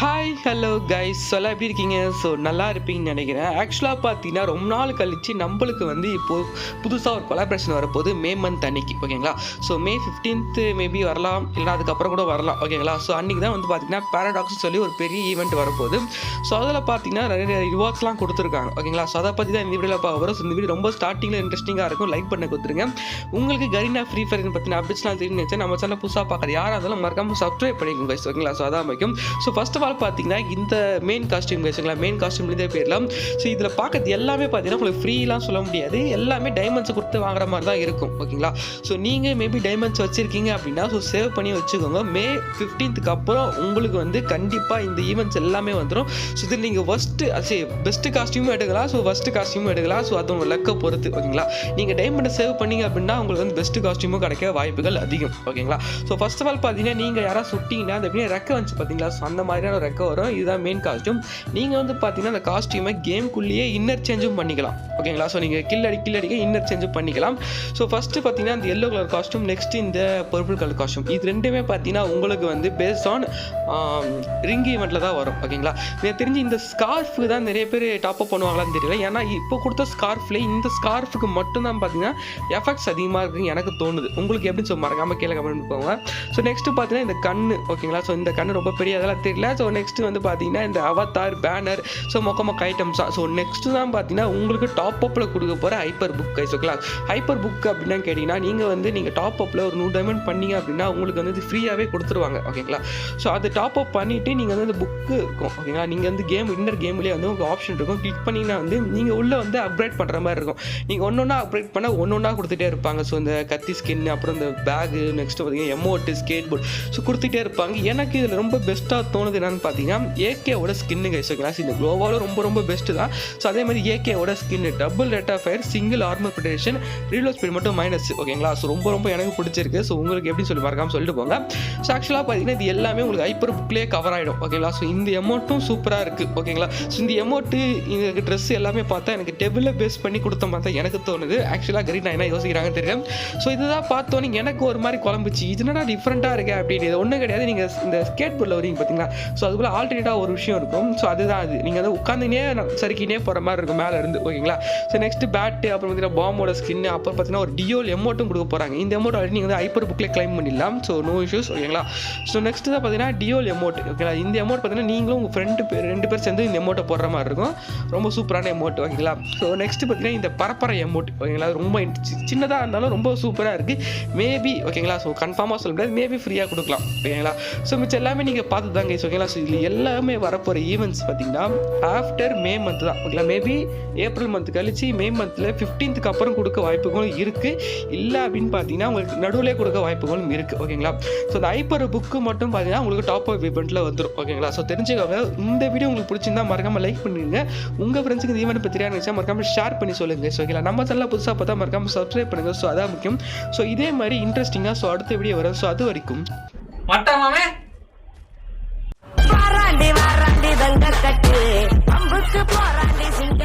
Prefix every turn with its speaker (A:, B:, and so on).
A: Hi hello guys சொல்ல எப்படி இருக்கீங்க? ஸோ நல்லா இருப்பீங்கன்னு நினைக்கிறேன். ஆக்சுவலாக பார்த்தீங்கன்னா ரொம்ப நாள் கழித்து நம்மளுக்கு வந்து இப்போது புதுசாக ஒரு கொலாபரேஷன் வரப்போகுது மே மந்த் அன்னைக்கு ஓகேங்களா ஸோ மே ஃபிஃப்டீன்த்து மேபி வரலாம். இல்லைனா அதுக்கப்புறம் கூட வரலாம் ஓகேங்களா ஸோ அன்றைக்கி தான் வந்து பார்த்தீங்கன்னா பேரடாக்ஸ் சொல்லி ஒரு பெரிய ஈவெண்ட் வரப்போகுது. ஸோ அதில் பார்த்தீங்கன்னா நிறைய ரிவார்ட்ஸ்லாம் கொடுத்துருக்காங்க ஓகேங்களா ஸோ அதை பற்றி தான் இந்த வீடியோவில் பார்க்க வரும் ஸோ இந்த வீடியோ ரொம்ப ஸ்டார்டிங்கில் இன்ட்ரெஸ்டிங்காக இருக்கும். லைக் பண்ண கொடுத்துருங்க. உங்களுக்கு கரீனா ஃப்ரீ ஃபயர் பற்றின அப்டேட்ஸ்லாம் தெரிஞ்சு நம்ம சேனல் புதுசாக பார்க்குறது யாராக இருந்தாலும் மறக்காமல் சப்ஸ்கிரைப் பண்ணிக்கோங்க ஓகேங்களா ஸோ அதான் முக்கியம். ஸோ ஃபஸ்ட் ஆஃப் ஆல் பார்த்தீங்கன்னா இந்த மெயின் காஸ்டியூம் வச்சுங்களா மெயின் காஸ்டியூம்லேருந்தே போயிடலாம். ஸோ இதில் பார்க்கறது எல்லாமே பார்த்தீங்கன்னா உங்களுக்கு ஃப்ரீலாம் சொல்ல முடியாது. எல்லாமே டைமண்ட்ஸ் கொடுத்து வாங்குற மாதிரி தான் இருக்கும் ஓகேங்களா ஸோ நீங்கள் மேபி டைமண்ட்ஸ் வச்சுருக்கீங்க அப்படின்னா ஸோ சேவ் பண்ணி வச்சுக்கோங்க. மே ஃபிஃப்டீன்த்துக்கு அப்புறம் உங்களுக்கு வந்து கண்டிப்பாக இந்த ஈவெண்ட்ஸ் எல்லாமே வந்துடும் ஸோ இதில் நீங்கள் ஃபஸ்ட்டு சரி பெஸ்ட்டு காஸ்டியூமும் எடுக்கலாம். ஸோ ஃபஸ்ட்டு காஸ்டியூமும் எடுக்கலாம். ஸோ அது உங்கள் லக்கை பொறுத்து ஓகேங்களா நீங்கள் டைமண்டை சேவ் பண்ணீங்க அப்படின்னா உங்களுக்கு வந்து பெஸ்ட்டு காஸ்டியூமும் கிடைக்க வாய்ப்புகள் அதிகம் ஓகேங்களா ஸோ ஃபஸ்ட் ஆஃப் ஆல் பார்த்தீங்கன்னா நீங்கள் யாராவது சுட்டிங்கன்னா அந்த அப்படியே ரெக்க வந்துச்சு பார்த்தீங்களா ஸோ அந்த மாதிரியான ஒரு ரெக்க வரும் இதுதான் மெயின் காஸ்ட்யூம் நீங்கள் வந்து பார்த்தீங்கன்னா அந்த காஸ்ட்யூமை கேம்குள்ளேயே இன்னர் சேஞ்சும் பண்ணிக்கலாம். ஓகேங்களா ஸோ நீங்கள் கில் அடி கில் அடிக்க இன்னர் சேஞ்சும் பண்ணிக்கலாம். ஸோ ஃபஸ்ட்டு பார்த்தீங்கன்னா அந்த எல்லோ கலர் காஸ்ட்யூம் நெக்ஸ்ட் இந்த பர்பிள் கலர் காஸ்ட்யூம் இது ரெண்டுமே பார்த்தீங்கன்னா உங்களுக்கு வந்து பேஸ்ட் ஆன் ரிங் ஈவெண்ட்டில் தான் வரும். ஓகேங்களா எனக்கு தெரிஞ்சு இந்த ஸ்கார்ஃபு தான் நிறைய பேர் டாப் அப் பண்ணுவாங்களான்னு தெரியல. ஏன்னா இப்போ கொடுத்த ஸ்கார்ஃபில் இந்த ஸ்கார்ஃபுக்கு மட்டும்தான் பார்த்தீங்கன்னா எஃபெக்ட்ஸ் அதிகமாக இருக்குன்னு எனக்கு தோணுது. உங்களுக்கு எப்படி சொல்ல மறக்காமல் கீழே கமெண்ட் போங்க ஸோ நெக்ஸ்ட் பார்த்தீங்கன்னா இந்த கண்ணு. ஓகேங்களா ஸோ இந்த கண்ணு ரொம்ப பெரிய அதெல்லாம் தெரியல. ஸோ ஸோ நெக்ஸ்ட்டு வந்து பார்த்தீங்கன்னா இந்த அவத்தார் பேனர் ஸோ மொக்க மொக்க ஐட்டம்ஸ் தான் ஸோ நெக்ஸ்ட்டு தான் பார்த்தீங்கன்னா உங்களுக்கு டாப் அப்பில் கொடுக்க போகிற ஹைப்பர் புக் கைஸ் ஓகேங்களா ஹைப்பர் புக் அப்படின்னா கேட்டிங்கன்னா நீங்கள் வந்து நீங்கள் டாப் அப்பில் ஒரு நூறு டைமண்ட் பண்ணீங்க அப்படின்னா உங்களுக்கு வந்து இது ஃப்ரீயாகவே கொடுத்துருவாங்க ஓகேங்களா ஸோ அது டாப் அப் பண்ணிவிட்டு நீங்கள் வந்து அந்த புக்கு இருக்கும் ஓகேங்களா நீங்கள் வந்து கேம் இன்னர் கேம்லேயே வந்து உங்களுக்கு ஆப்ஷன் இருக்கும். கிளிக் பண்ணிங்கன்னா வந்து நீங்கள் உள்ளே வந்து அப்கிரேட் பண்ணுற மாதிரி இருக்கும். நீங்கள் ஒன்று ஒன்றா அப்கிரேட் பண்ண ஒன்று ஒன்றா கொடுத்துட்டே இருப்பாங்க. ஸோ இந்த கத்தி ஸ்கின் அப்புறம் இந்த பேகு நெக்ஸ்ட் பார்த்தீங்கன்னா எமோட்டு ஸ்கேட் போர்டு ஸோ கொடுத்துட்டே இருப்பாங்க. எனக்கு இதில் ரொம்ப பெஸ்ட்டாக தோணுது என்னன்னா பார்த்தீங்கன்னா ஏகேவோட ஸ்கின்னு கைஸ் ஓகேங்களா இந்த க்ளோவாலும் ரொம்ப ரொம்ப பெஸ்ட்டு தான். ஸோ அதே மாதிரி ஏகேவோட skin double rate of fire single armour protection reload speed மட்டும் மைனஸ் ஓகேங்களா ஸோ ரொம்ப ரொம்ப எனக்கு பிடிச்சிருக்கு. ஸோ உங்களுக்கு எப்படி சொல்லி மறக்காம சொல்லிட்டு போங்க. ஸோ ஆக்சுவலாக பார்த்தீங்கன்னா இது எல்லாமே உங்களுக்கு ஹைப்பர் புக்லேயே கவர் ஆகிடும் ஓகேங்களா ஸோ இந்த எமௌண்ட்டும் சூப்பராக இருக்குது ஓகேங்களா ஸோ இந்த எமௌண்ட்டு எனக்கு ட்ரெஸ் எல்லாமே பார்த்தா எனக்கு டெபிளில் பேஸ் பண்ணி கொடுத்த மாதிரி தான் எனக்கு தோணுது. ஆக்சுவலாக கரீனா என்ன யோசிக்கிறாங்கன்னு தெரியும் ஸோ இதுதான் பார்த்தோன்னே எனக்கு ஒரு மாதிரி குழம்புச்சு. இது என்னடா டிஃப்ரெண்ட்டாக இருக்கே அப்படின்னு. இது ஒன்றும் கிடையாது. நீங்கள் இந்த ஸ்கேட் போர்டில் வரீங்க பார்த்தீங்களா ஸோ ஸோ அதுக்குள்ள ஆல்டர்னேட்டாக ஒரு விஷயம் இருக்கும். ஸோ அதுதான் அது. நீங்கள் வந்து உட்காந்துனே சரிக்கினே போகிற மாதிரி இருக்கும். மேலே இருந்து ஓகேங்களா? ஸோ நெக்ஸ்ட் பேட்டு அப்புறம் பார்த்தீங்கன்னா பாம்போட ஸ்கின் அப்புறம் பார்த்தீங்கன்னா ஒரு டியோல் எமௌண்ட்டும் கொடுக்க போகிறாங்க இந்த எமௌண்ட் ஆல்ரெடி நீங்கள் வந்து ஐப்பர் புக்கில் கிளைம் பண்ணிடலாம். ஸோ நோ இஷ்யூஸ் ஓகேங்களா? ஸோ நெக்ஸ்ட் தான் பார்த்தீங்கன்னா டியோல் எமௌண்ட் ஓகேங்களா? இந்த எமௌண்ட் பார்த்தீங்கன்னா நீங்களும் உங்கள் ஃப்ரெண்டு பேர் ரெண்டு பேர் சேர்ந்து இந்த எமௌண்ட்டை போடுற மாதிரி இருக்கும். ரொம்ப சூப்பரான எமௌண்ட் ஓகேங்களா? ஸோ நெக்ஸ்ட் பார்த்தீங்கன்னா இந்த பரப்பரை எமௌண்ட் ஓகேங்களா? ரொம்ப சின்னதாக இருந்தாலும் ரொம்ப சூப்பராக இருக்குது மேபி ஓகேங்களா? ஸோ கன்ஃபார்மாக சொல்ல முடியாது. மேபி ஃப்ரீயாக கொடுக்கலாம் ஓகேங்களா? ஸோ மிச்சம் எல்லாமே நீங்கள் பார்த்து தாங்க ஓகேங்களா? ஸோ இதில் எல்லாமே வரப்போகிற ஈவெண்ட்ஸ் பார்த்தீங்கன்னா ஆஃப்டர் மே மந்த் தான். ஓகேங்களா மேபி ஏப்ரல் மந்த் கழிச்சு மே மந்தில் ஃபிஃப்டீன்த்துக்கு அப்புறம் கொடுக்க வாய்ப்புகளும் இருக்குது இல்லை அப்படின்னு பார்த்தீங்கன்னா உங்களுக்கு நடுவில் கொடுக்க வாய்ப்புகளும் இருக்குது ஓகேங்களா ஸோ இந்த ஐப்பர் புக்கு மட்டும் பார்த்தீங்கன்னா உங்களுக்கு டாப் அப் இவெண்ட்டில் வந்துடும் ஓகேங்களா ஸோ தெரிஞ்சுக்கோங்க. இந்த வீடியோ உங்களுக்கு பிடிச்சிருந்தா மறக்காமல் லைக் பண்ணுங்க. உங்கள் ஃப்ரெண்ட்ஸுக்கு இந்த ஈவெண்ட் பற்றி நினச்சா மறக்காமல் ஷேர் பண்ணி சொல்லுங்கள் ஸோ ஓகேங்களா நம்ம சேனலில் புதுசாக பார்த்தா மறக்காமல் சப்ஸ்கிரைப் பண்ணுங்கள் ஸோ அதான் முக்கியம். ஸோ இதே மாதிரி இன்ட்ரெஸ்டிங்காக ஸோ அடுத்த வீடியோ வரும். ஸோ அது வரைக்கும்.
B: மட்டமாமே
C: ఊరికి పోరాండి సిండ